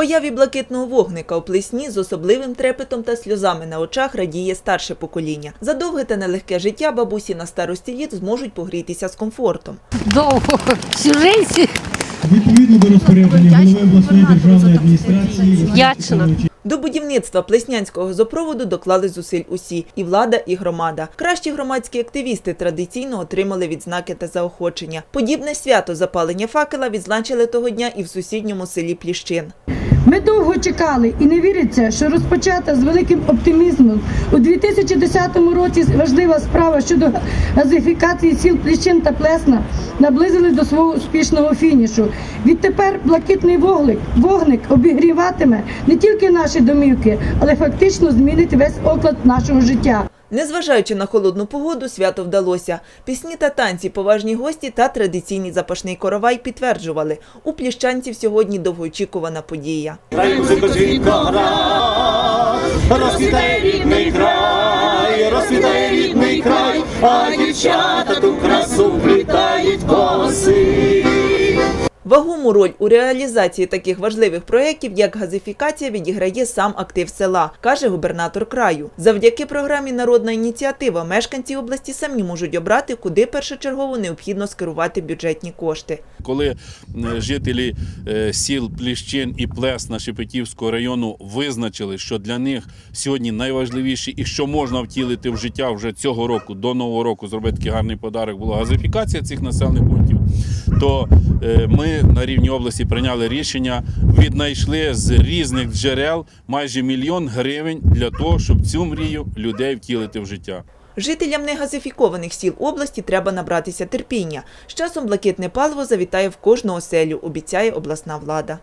Появі блакитного вогника у плесні з особливим трепетом та сльозами на очах радіє старше покоління. За довге та нелегке життя бабусі на старості літ зможуть погрітися з комфортом. довго всю життя. Відповідно до розпорядження голови обласної державної адміністрації До будівництва плеснянського газопроводу доклали зусиль усі – і влада, і громада. Кращі громадські активісти традиційно отримали відзнаки та заохочення. Подібне свято запалення факела відзначили того дня і в сусідньому селі Пліщин. Ми довго чекали і не віриться, що розпочата з великим оптимізмом у 2010 році важлива справа щодо газифікації сіл Пліщин та Плесна наблизили до свого успішного фінішу. Відтепер блакитний вогник, вогник обігріватиме не тільки наші домівки, але фактично змінить весь оклад нашого життя. Незважаючи на холодну погоду, свято вдалося. Пісні та танці, поважні гості та традиційний запашний коровай підтверджували. У пліщанців сьогодні довгоочікувана подія. Розцвітає рідний край, розцвітає рідний край, а дівчата ту красу плітають коси. Вагому роль у реалізації таких важливих проєктів, як газифікація, відіграє сам актив села, каже губернатор краю. Завдяки програмі Народна ініціатива мешканці області самі можуть обрати, куди першочергово необхідно скерувати бюджетні кошти. Коли е, жителі е, сіл Пліщин і Плесна Шепетівського району визначили, що для них сьогодні найважливіше і що можна втілити в життя вже цього року, до нового року, зробити такий гарний подарок, була газифікація цих населених пунктів, то е, ми на рівні області прийняли рішення, віднайшли з різних джерел майже мільйон гривень для того, щоб цю мрію людей втілити в життя. Жителям негазифікованих сіл області треба набратися терпіння. З часом блакитне паливо завітає в кожну оселю, обіцяє обласна влада.